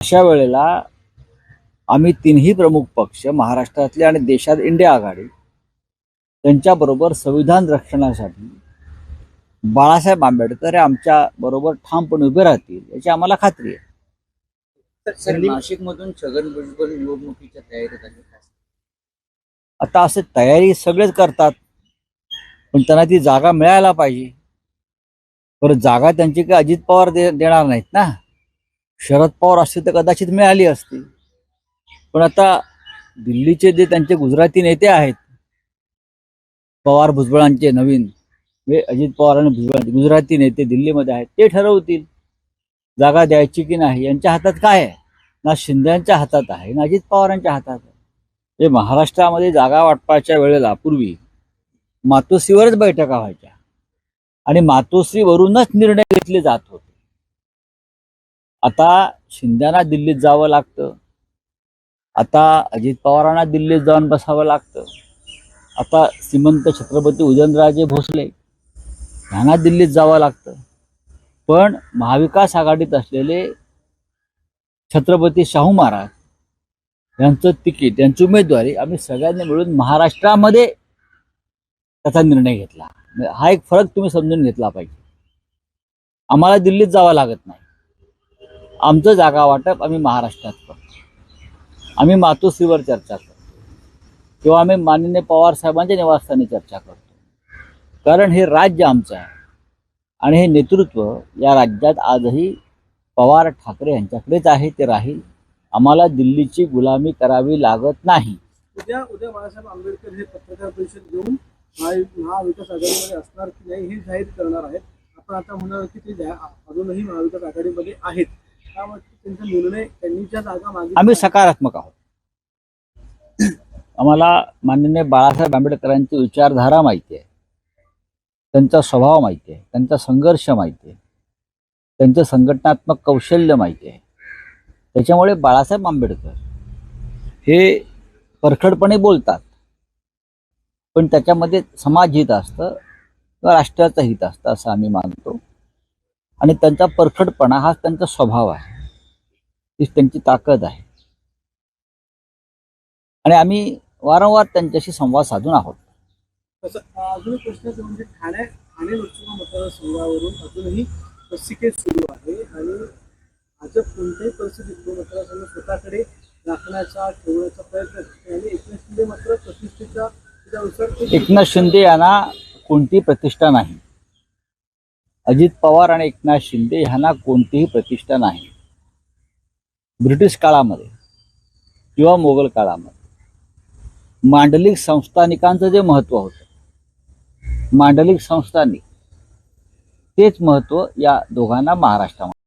अशा वेळेला आम्ही तिन्ही प्रमुख पक्ष महाराष्ट्रातले आणि देशात इंडिया आघाडी त्यांच्याबरोबर संविधान रक्षणासाठी बाळासाहेब आंबेडकर हे आमच्या बरोबर ठामपणे उभे राहतील याची आम्हाला खात्री आहे. नाशिकमधून छगन भुजबळ निवडणुकीच्या तयारीत आता असे तयारी सगळेच करतात पण त्यांना ती जागा मिळायला पाहिजे. बरं जागा त्यांची काही अजित पवार दे देणार नाहीत ना? शरद पवार असते तर कदाचित मिळाली असती पण आता दिल्लीचे जे त्यांचे गुजराती नेते आहेत पवार भुजबळांचे नवीन म्हणजे अजित पवार आणि भुजबळांचे गुजराती नेते दिल्लीमध्ये आहेत ते ठरवतील जागा द्यायची की नाही यांच्या हातात काय आहे? ना शिंद्यांच्या हातात आहे ना अजित पवारांच्या हातात आहे. हे महाराष्ट्रामध्ये जागा वाटपाच्या वेळेला पूर्वी मातोश्रीवरच बैठका व्हायच्या आणि मातोश्रीवरूनच निर्णय घेतले जात होते. आता शिंद्यांना दिल्लीत जावं लागतं. आता अजित पवारांना दिल्लीत जाऊन बसावं लागतं. आता श्रीमंत छत्रपती उदयनराजे भोसले यांना दिल्लीत जावं लागतं. पण महाविकास आघाडीत असलेले छत्रपती शाहू महाराज यांचं तिकीट यांची उमेदवारी आम्ही सगळ्यांनी मिळून महाराष्ट्रामध्ये त्याचा निर्णय घेतला. हा एक फरक तुम्ही समजून घेतला पाहिजे. आम्हाला दिल्लीत जावं लागत नाही. आमचं जागा वाटप आम्ही महाराष्ट्रात करतो. आम्ही मातोश्रीवर चर्चा करतो. किंवा आम्ही माननीय पवार साहेबांच्या निवासस्थानी चर्चा करतो. कारण हे राज्य आमचं आहे. आणि हे नेतृत्व या राज्यात आजही पवार ठाकरे यांच्याकडेच आहे ते राहील. आम्हाला दिल्लीची गुलामी करावी लागत नाही. उद्या उद्या बाळासाहेब आंबेडकर हे पत्रकार परिषद घेऊन महाविकास आघाडीमध्ये असणार की नाही हे जाहीर करणार आहेत. आपण आता म्हणाल की ते अजूनही महाविकास आघाडीमध्ये आहेत. आम्ही सकारात्मक आहोत. आम्हाला माननीय बाळासाहेब आंबेडकरांची विचारधारा माहिती आहे. त्यांचा स्वभाव माहिती आहे त्यांचा संघर्ष माहिती आहे त्यांचं संघटनात्मक कौशल्य माहिती आहे. त्याच्यामुळे बाळासाहेब आंबेडकर हे परखडपणे बोलतात. पण त्याच्यामध्ये समाज हित असतं किंवा राष्ट्राचं हित असतं असं आम्ही मानतो. आणि त्यांचा परखडपणा हा त्यांचा स्वभाव आहे. हीच त्यांची ताकद आहे. आणि आम्ही वारंवार त्यांच्याशी संवाद साधून आहोत. अजून प्रश्न म्हणजे ठाणे ठाणे लोकसभा मतदारसंघावरून अजूनही रस्सीकेस सुरू आहे आणि भाजप कोणत्याही परिस्थितीत तो मतदारसंघ स्वतःकडे राखण्याचा ठेवण्याचा प्रयत्न करते आणि एकनाथ शिंदे मात्र एकनाथ शिंदे यांना कोणतीही प्रतिष्ठा नाही. अजित पवार आणि एकनाथ शिंदे यांना कोणतीही प्रतिष्ठा नाही. ब्रिटिश काळामध्ये किंवा मोगल काळामध्ये मांडलिक संस्थानिकांचं जे महत्त्व होतं मांडलिक संस्थानिक तेच महत्त्व या दोघांना महाराष्ट्रामध्ये